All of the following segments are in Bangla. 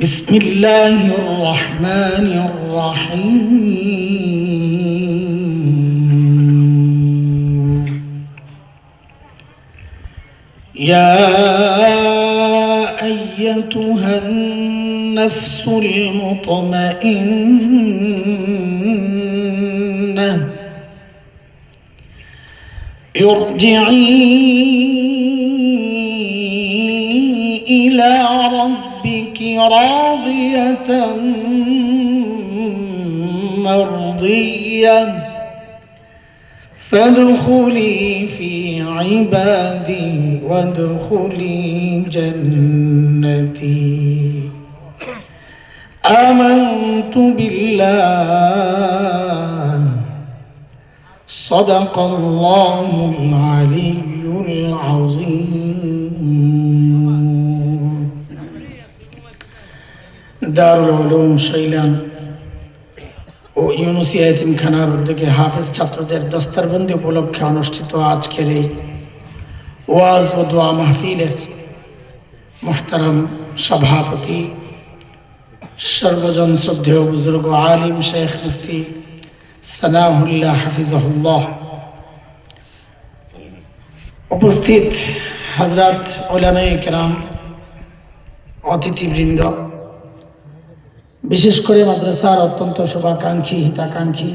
بسم الله الرحمن الرحيم. يا أيتها النفس المطمئنة ارجعي راضية مرضية. فادخلي في عبادي وادخلي جنتي. آمنت بالله. صدق الله العلي العظيم. দারুল আলম শৈলান ও ইউনুসি এতিমখানার উদ্যোগে হাফেজ ছাত্রদের দস্তারবন্দি উপলক্ষে অনুষ্ঠিত আজকের এই ওয়াজ ও দোয়া মাহফিলের মোহতারাম সভাপতি, সর্বজন শ্রদ্ধেয় বুজুর্গ আলিম শেখ মুফতি সানাহুল্লাহ হাফিজহুল্লাহ। উপস্থিত হজরত ওলামে কেরাম, অতিথিবৃন্দ বিশেষ করে মাদ্রাসার অত্যন্ত শুভাকাঙ্ক্ষী, হিতাকাঙ্ক্ষী,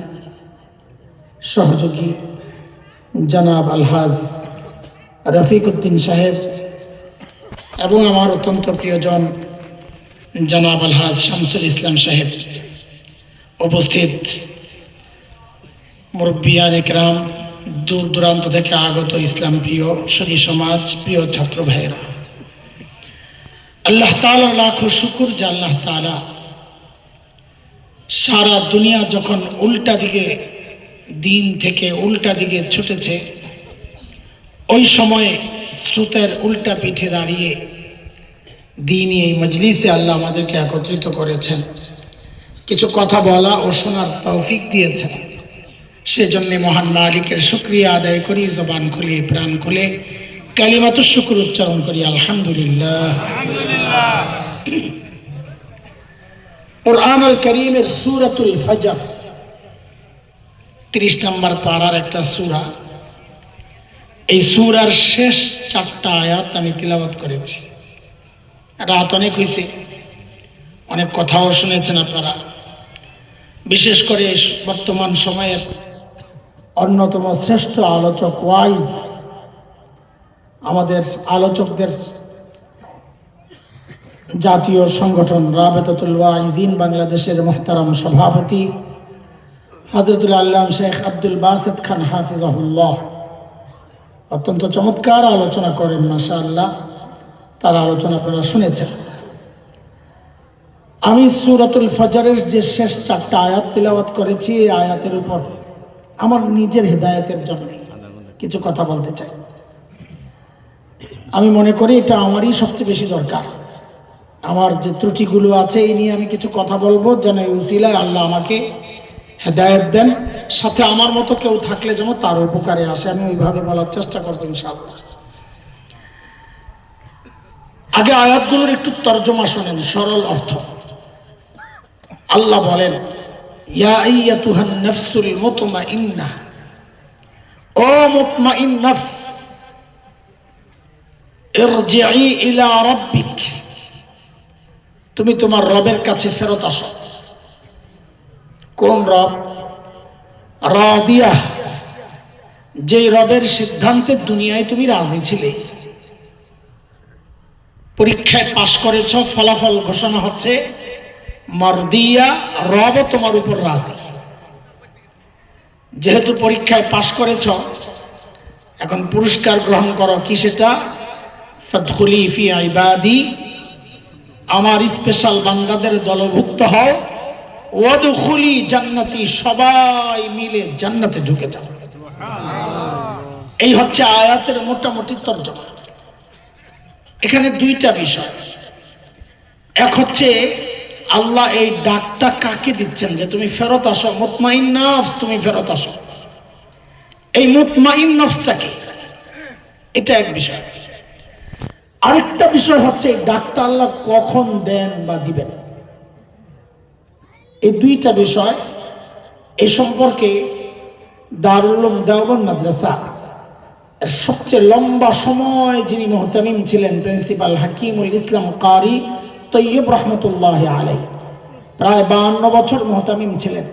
সহযোগী জনাব আলহাজ রফিক উদ্দিন সাহেব এবং আমার অত্যন্ত প্রিয়জন জনাব আলহাজ শামসুল ইসলাম সাহেব উপস্থিত। মুরব্বিয়ান একরাম, দূর দূরান্ত থেকে আগত ইসলাম প্রিয় সুদী সমাজ, প্রিয় ছাত্র ভাইয়েরা। আল্লাহ তালার লাখো শুকুর যে আল্লাহ তালা সারা দুনিয়া যখন উল্টা দিকে, দিন থেকে উল্টা দিকে ছুটেছে, ওই সময়ে স্রোতের উল্টা পিঠে দাঁড়িয়ে দিনই এই মজলিসে আল্লাহ আমাদেরকে একত্রিত করেছেন। কিছু কথা বলা ও শোনার তৌফিক দিয়েছেন। সেজন্য মহান মালিকের শুক্রিয়া আদায় করি, জবান খুলে, প্রাণ খুলে কালিমাত শুক্র উচ্চারণ করি আলহামদুলিল্লাহ। কোরআন আল করিমের সুরাতুল ফজর। তিরিশ নম্বর পাড়ার একটা সুরা। এই সুরার শেষ চারটা আয়াত আমি তিলাবাত করেছি। রাত অনেক হয়েছে অনেক কথাও শুনেছেন আপনারা। বিশেষ করে বর্তমান সময়ের অন্যতম শ্রেষ্ঠ আলোচক ওয়াইজ আমাদের আলোচকদের জাতীয় সংগঠন রাবেতাতুল ওয়াইজিন বাংলাদেশের মোহতারাম সভাপতি হজরতুল আল্লাহ শেখ আব্দুল বাসেদ খান হাফিজাহুল্লাহ। অত্যন্ত চমৎকার আলোচনা করেন মাসা আল্লাহ তার আলোচনা আপনারা শুনেছেন। আমি সুরাতুল ফজরের যে শেষ চারটা আয়াত তিলাওয়াত করেছি, এই আয়াতের উপর আমার নিজের হৃদায়তের জন্য কিছু কথা বলতে চাই। আমি মনে করি এটা আমারই সবচেয়ে বেশি দরকার। আমার যে ত্রুটিগুলো আছে, এই নিয়ে আমি কিছু কথা বলব যেন এই উসিলায় আল্লাহ আমাকে হেদায়ত দেন। সাথে আমার মতো কেউ থাকলে যেন তার উপকারে আসে। আমি ওইভাবে বলার চেষ্টা করব ইনশাআল্লাহ। আগে আয়াতগুলোর একটু তর্জমা শোনেন, সরল অর্থ। আল্লাহ বলেন ও মুতমাইন নফস ইরজিই ইলা রাব্বিক। তুমি তোমার রবের কাছে ফেরত আসো। কোন রব? রাদিয়া। যে রবের সিদ্ধান্তে দুনিয়ায় তুমি রাজি ছিলে। পরীক্ষায় পাশ করেছ, ফলাফল ঘোষণা হচ্ছে, মারদিয়া রব তোমার উপর রাজি। যেহেতু পরীক্ষায় পাশ করেছ, এখন পুরস্কার গ্রহণ করো। কি সেটা? ফি ইবাদি। আমার স্পেশাল বান্দাদের দলভুক্ত হও। ওয়াদখুলি জান্নাতি সবাই মিলে জান্নাতে ঢুকে যাও। এই হচ্ছে আয়াতের মোটামুটি তর্জমা। এখানে দুইটা বিষয়। এক হচ্ছে, আল্লাহ এই ডাকটা কাকে দিচ্ছেন? যে তুমি ফেরত আসো, মুতমাইন নফস তুমি ফেরত আসো। এই মুতমাইন নফসটা কি? এটা এক বিষয়। আরেকটা বিষয় হচ্ছে ডাকটা আল্লাহ কখন দেন বা দিবেন? এই দুইটা বিষয়, এ সম্পর্কে দারুলম উলুম দেওবন্দ মাদ্রাসা সবচেয়ে লম্বা সময় যিনি মোহতামিম ছিলেন, প্রিন্সিপাল হাকিমুল ইসলাম কারি তৈয়ব রহমতুল্লাহ আলাই প্রায় বাহান্ন বছর মোহতামিম ছিলেন।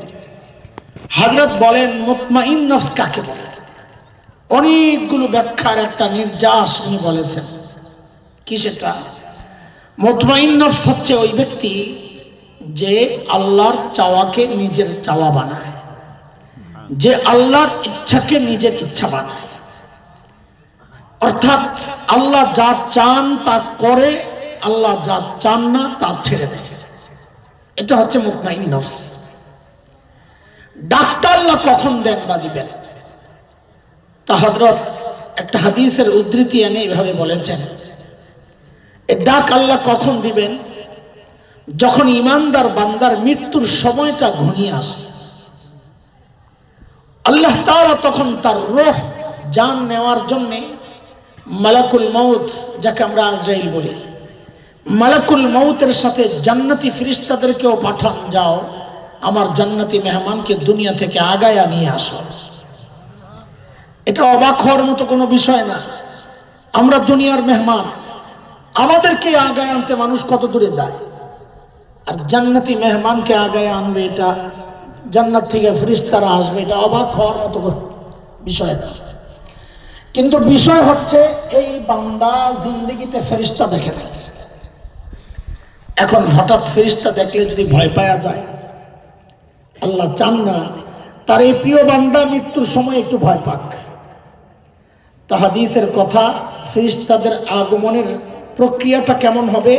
হজরত বলেন, মুতমাইন নফস কাকে বলে? অনেকগুলো ব্যাখ্যার একটা নির্যাস উনি বলেছেন। কি সেটা? মুতমাইন নফস হচ্ছে ওই ব্যক্তি যে আল্লাহর চাওয়াকে নিজের চাওয়া বানায়। যে আল্লাহর ইচ্ছাকে নিজের ইচ্ছা বানায়। অর্থাৎ আল্লাহ যা চান তা করে, আল্লাহ যা চান না তা ছেড়ে দেয়। এটা হচ্ছে মুতমাইন নফস। ডাক্তার আল্লাহ কখন দেন বা দিবেন? তা হজরত একটা হাদিসের উদ্ধৃতি এনে এইভাবে বলেছেন ডাক আল্লাহ কখন দিবেন? যখন ইমানদার বান্দার মৃত্যুর সময়টা ঘনিয়ে আসে। আল্লাহ তাআলা তখন তার রোহ জান নেওয়ার জন্য মালাকুল মৌত যাকে আমরা আজরাইল বলি, মালাকুল মৌতের সাথে জান্নাতি ফিরিস্তাদেরকেও পাঠান, যাও, আমার জান্নাতি মেহমানকে দুনিয়া থেকে আগায়া নিয়ে আসো। এটা অবাক হওয়ার মতো কোনো বিষয় না। আমরা দুনিয়ার মেহমান আমাদেরকে আগায় আনতে মানুষ কত দূরে যায়? আর জান্নাতি মেহমানকে আগায় আনবে এটা জান্নাত থেকে ফিরিস্তারা আসবে, এটা অবাক হওয়ার মতো বিষয় না। কিন্তু বিষয় হচ্ছে, এই বান্দা জিন্দিগিতে ফেরিস্তা দেখে না। এখন হঠাৎ ফেরিস্তা দেখলে যদি ভয় পাওয়া যায়, আল্লাহ চান না তার এই প্রিয় বান্দা মৃত্যুর সময় একটু ভয় পাক। তাহাদিসের কথা ফেরিস্তাদের আগমনের প্রক্রিয়াটা কেমন হবে?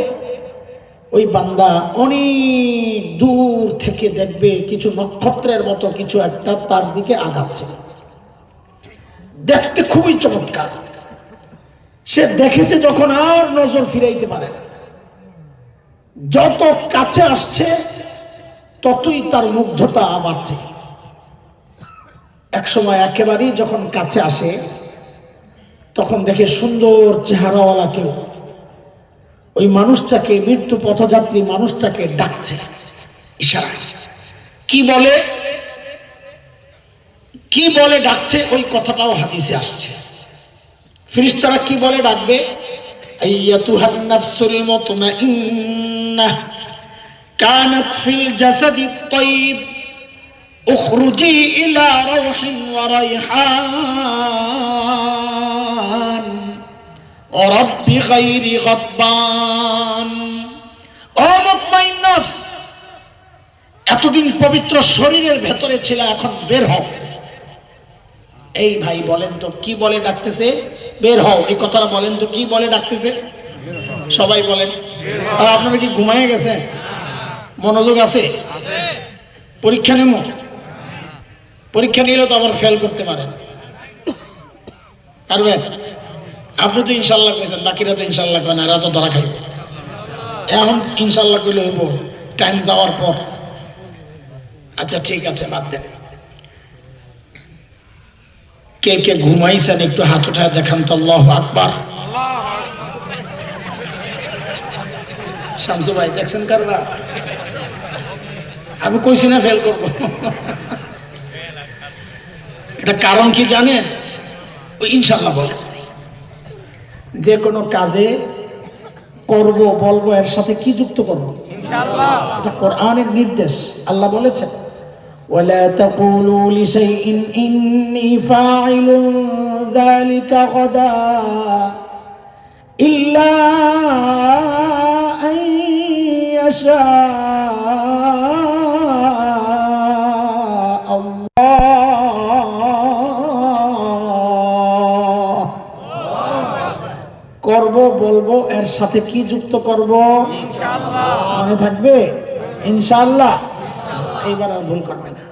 ওই বান্দা অনেক দূর থেকে দেখবে কিছু নক্ষত্রের মতো কিছু একটা তার দিকে আগাচ্ছে। দেখতে খুবই চমৎকার। সে দেখেছে যখন আর নজর ফিরাইতে পারে না। যত কাছে আসছে, ততই তার মুগ্ধতা বাড়ছে। এক সময় একেবারেই যখন কাছে আসে, তখন দেখে সুন্দর চেহারাওয়ালা কেউ। ওই মানুষটাকে মৃত্যু পথযাত্রী মানুষটাকে ডাকছে ইশারা কি বলে কি বলে ডাকছে ওই কথাটাও হাদিসে আসছে ফিরিস্তারা কি বলে ডাকবে আইয়াতুহান নাফসুল মুতমাইন্নাহ কানাত ফিল জাসাদি তাইব اخرجي الى روح وريحان এতদিন পবিত্র শরীরের ভেতরে ছিল, এখন বের হও। এই ভাই বলেন তো, কি বলে ডাকতেছে? বের হও। এই কথাটা বলেন তো, কি বলে ডাকতেছে? সবাই বলেন। আর আপনারা কি ঘুমায় গেছে মনোযোগ আছে? পরীক্ষা নেব? পরীক্ষা নিলে তো আবার ফেল করতে পারেন। পারবেন? আপনি তো ইনশাল্লাহ কইছেন, বাকিরা তো ইনশাল্লাহ কয় না, এরা তো ধরা খাইবে এখন ইনশাল্লাহ কইলে হইব টাইম যাওয়ার পর। আচ্ছা ঠিক আছে, বাদ দেন। কে কে ঘুমাইছেন, একটু হাত উঠায় দেখান তো, আল্লাহ আকবার। শামসু ভাই, দেখছেন কারবা আমি কইছি না ফেল করব। এটা কারণ কি জানেন? ওই ইনশাল্লাহ বলে যে কোনো কাজে করব বলবো এর সাথে কি যুক্ত করব এটা কোরআনের নির্দেশ আল্লাহ বলেছেন ولا تقولوا لشيء إني فاعل ذلك غدا إلا বলব এর সাথে কি যুক্ত করব? মনে থাকবে? ইনশাআল্লাহ। এবার আর ভুল করবে না।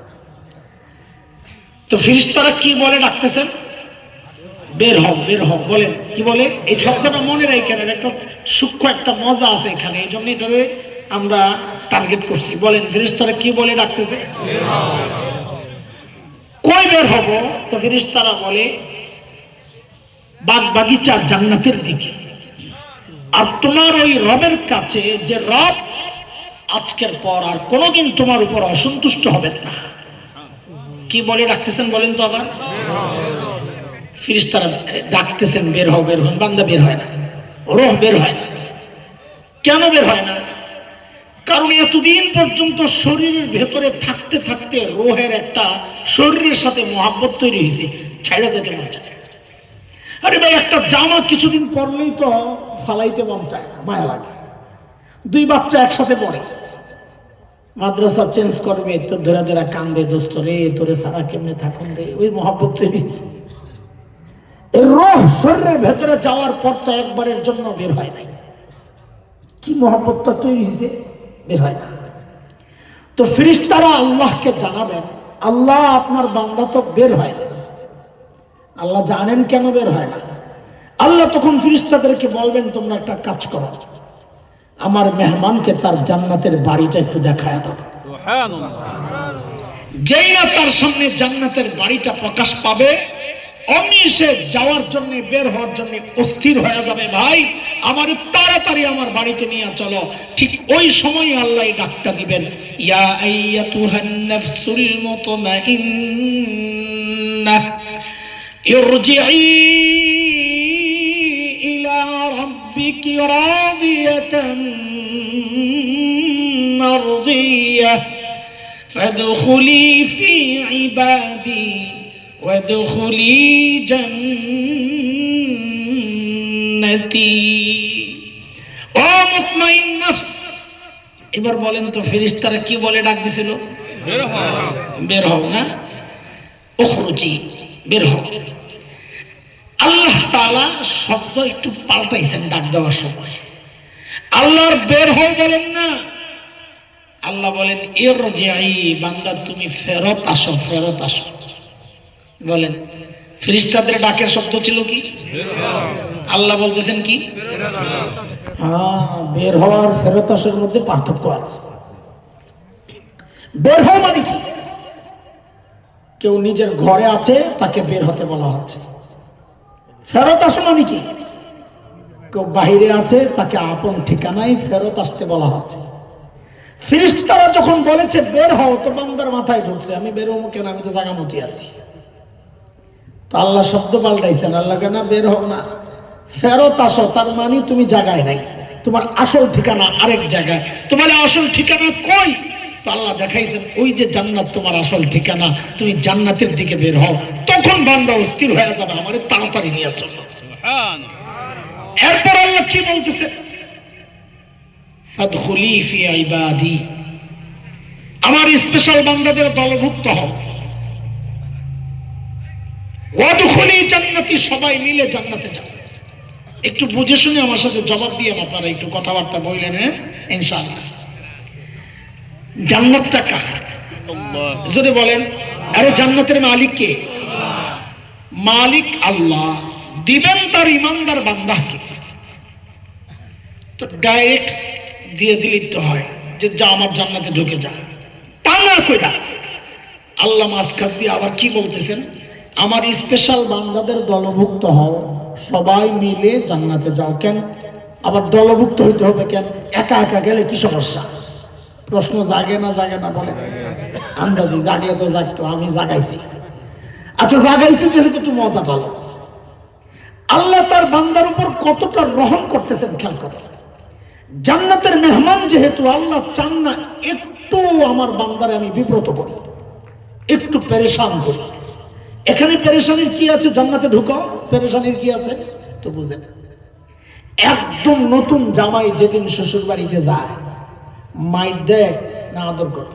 তো ফিরিস্তারা কি বলে ডাকতেছেন বের হও বের হও বলেন কি বলে? এই শব্দটা মনে রাখেন একটা সূক্ষ্ম একটা মজা আছে এখানে এই জন্য এটারে আমরা টার্গেট করছি। বলেন ফিরিস্তারা কি বলে ডাকতেছে? কই বের হব? তো ফিরিস্তারা বলে বাগ বাগিচা জান্নাতের দিকে। আর তোমার ওই রবের কাছে যে রব, আজকের পর আর কোনোদিন তোমার উপর অসন্তুষ্ট হবেন না। কি বলে ডাকতেছেন বলেন তো আবার? ফিরিস্তারা ডাকতেছেন, বের হও, বের হন। বান্দা বের হয় না। রোহ বের হয় না। কেন বের হয় না? কারণ এতদিন পর্যন্ত শরীরের ভেতরে থাকতে থাকতে রোহের একটা শরীরের সাথে মহাব্বত তৈরি হয়েছে। ছাইড়া যেতে মন আরে ভাই, একটা জামা কিছুদিন পরলেই তো ফালাইতে মন চায় না, মায়া লাগে। দুই বাচ্চা একসাথে পড়ে। মাদ্রাসা চেঞ্জ করবে তো ধরে ধরে কান্দে, দোস্ত রে, তোরে সারা কেমনে থাকুন রে? ওই মহাব্বত রোহ শরীরের ভেতরে যাওয়ার পর তো একবারের জন্য বের হয় নাই। কি মহাব্বতটা তৈরি হয়েছে? বের হয় না। তো ফিরিস্তারা আল্লাহকে জানাবেন, আল্লাহ আপনার বান্দা তো বের হয় না। আল্লাহ জানেন কেন বের হয় না? আল্লাহ তখন ফিরিস্তাদেরকে বলবেন তোমরা একটা কাজ করো। আমার মেহমানকে তার জান্নাতের বাড়িটা একটু দেখায় দাও। যেই না তার সামনে জান্নাতের বাড়িটা প্রকাশ পাবে অমিশে যাওয়ার জন্য বের হওয়ার জন্য অস্থির হয়ে যাবে। ভাই আমার তাড়াতাড়ি আমার বাড়িতে নিয়ে চলো। ঠিক ওই সময় আল্লাহ ডাকটা দিবেন ইয়া আইয়াতুহান নাফসুল মুতমাইন্নাহ ইরজিই রাব্বিকি রাদিয়াতান মারদিয়াহ فادخلي في عبادي وادخلي جنتي ও মুতমাইন নফস এবার বলেন তো ফেরেশতারা কি বলে ডাক দিছিল বের হও বের হও না উখরুজি বের হও আল্লাহ তাআলা শব্দ একটু পাল্টাইছেন ডাক দেওয়ার সময়। আল্লাহর বের হও বলেন না। আল্লাহ বলেন এর যাই বান্দা, তুমি ফেরত আসো ফেরত আসো। বলেন ফিরিস্তাদের ডাকের শব্দ ছিল কি? আল্লাহ বলতেছেন কি? হ্যাঁ বের হওয়ার ফেরত আসার মধ্যে পার্থক্য আছে। বের হওয়া মানে কি? কেউ নিজের ঘরে আছে, তাকে বের হতে বলা হচ্ছে। ফেরত আসো মানে কি? বাহিরে আছে, তাকে আপন ঠিকানায় ফেরত আসতে বলা হচ্ছে। ফিরিস্তারা যখন বলেছে, বের হও তো বান্দার মাথায় ঢুকছে, আমি বের হব কেন? আমি তো জাগামতি আছি। তো আল্লাহ শব্দ পাল্টাইছেন, আল্লাহ কেন বের হও না। ফেরত আসো, তার মানে তুমি জায়গায় নাই। তোমার আসল ঠিকানা আরেক জায়গায়। তোমার আসল ঠিকানা কই? তো আল্লাহ দেখাইছেন ওই যে জান্নাত তোমার আসল ঠিকানা তুমি জান্নাতের দিকে বের হও তখন বান্দা অস্থির হয়ে যাবে আমার তাড়াতাড়ি নিয়ে চলো। এরপর আল্লাহ কি বলতেছে? আমার স্পেশাল বান্দাদের দলভুক্ত হলি জান্নাতি সবাই মিলে জান্নাতে যাবে একটু বুঝে শুনে আমার সাথে জবাব দিয়ে আপনারা একটু কথাবার্তা বললেন হ্যাঁ? ইনশাআল্লাহ। জান্নাতটা কার? যদি বলেন আরে জান্নাতের মালিক কে? মালিক আল্লাহ। দিবেন তার ইমানদার বান্দাকে। তো ডাইরেক্ট দিয়ে দিলি তো হয় যে যা আমার জান্নাতে ঢুকে যা। তা না কইরা আল্লাহ মাঝখান দিয়ে আবার কি বলতেছেন? আমার স্পেশাল বান্দাদের দলভুক্ত হও। সবাই মিলে জান্নাতে যাও কেন? আবার দলভুক্ত হইতে হবে কেন? একা একা গেলে কি সমস্যা? প্রশ্ন জাগে না জাগে না বলে। আন্দাজি জাগলে তো জাগতো, আমি জাগাইছি। আচ্ছা জাগাইছি যেহেতু একটু মজা পালো। আল্লাহ তার বান্দার উপর কতটা রহম করতেছেন খেয়াল করে। জান্নাতের মেহমান যেহেতু আল্লাহ চান না, একটু আমার বান্দারে আমি বিব্রত করি, একটু পেরেশান করি। এখানে পেরেশানির কি আছে? জান্নাতে ঢুকো, পেরেশানির কি আছে? তো বুঝেন একদম নতুন জামাই যেদিন শ্বশুর বাড়িতে যায় মাইট দেয় না আদর করে।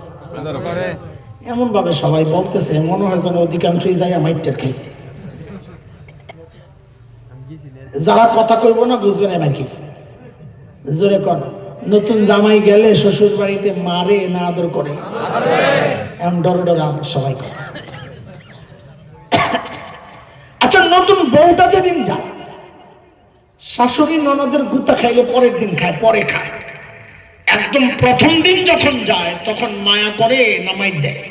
এমন ভাবে সবাই বলতেছে মনে হয় যেন অধিকাংশই যায় মাইটটা খাইছে। যারা কথা কইব না বুঝবে না এবার কি জোরে কন নতুন জামাই গেলে শ্বশুর বাড়িতে মারে না আদর করে? এমন ডর ডর আদর সবাই করে। আচ্ছা নতুন বউটা যেদিন যায় শাশুড়ি ননদের গুতা খাইলে পরের দিন খায় পরে খায়। একদম প্রথম দিন যখন যায় তখন মায়া করে নামাই দেয়।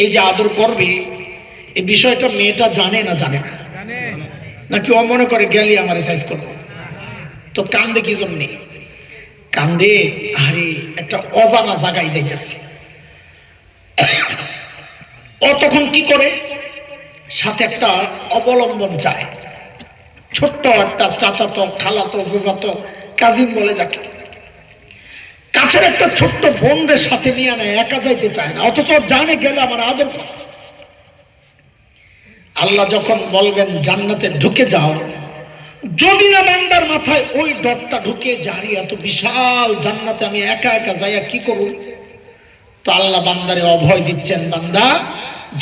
এই যে আদর করবে এই বিষয়টা মেয়েটা জানে না জানে না। নাকি ও মনে করে গেলি আমার সাইজ করব? তো কান্দে কি জন্যে? কান্দে আরে একটা অজানা জায়গায় যাইতেছে। ও তখন কি করে? সাথে একটা অবলম্বন চায়। ছোট্ট একটা চাচাতো, খালাতো ফুফাতো কাজিন বলে যাকে কাছের একটা ছোট্ট বোনদের সাথে নিয়ে নেয় একা যাইতে চায় না, অথচ জানে গেলে আমার আদর। আল্লাহ যখন বলবেন, জান্নাতে ঢুকে যাও, যদি না বান্দার মাথায় ওই ডরটা ঢুকে যারি এত বিশাল জান্নাতে আমি একা একা যাইয়া কি করব তো আল্লাহ বান্দারে অভয় দিচ্ছেন, বান্দা,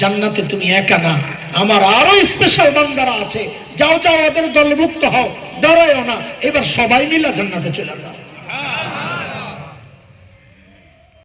জান্নাতে তুমি একা না, আমার আরও স্পেশাল বান্দারা আছে যাও যাও ওদের দলভুক্ত হও। ডরাইও না। এবার সবাই মিলা জান্নাতে চলে যাও।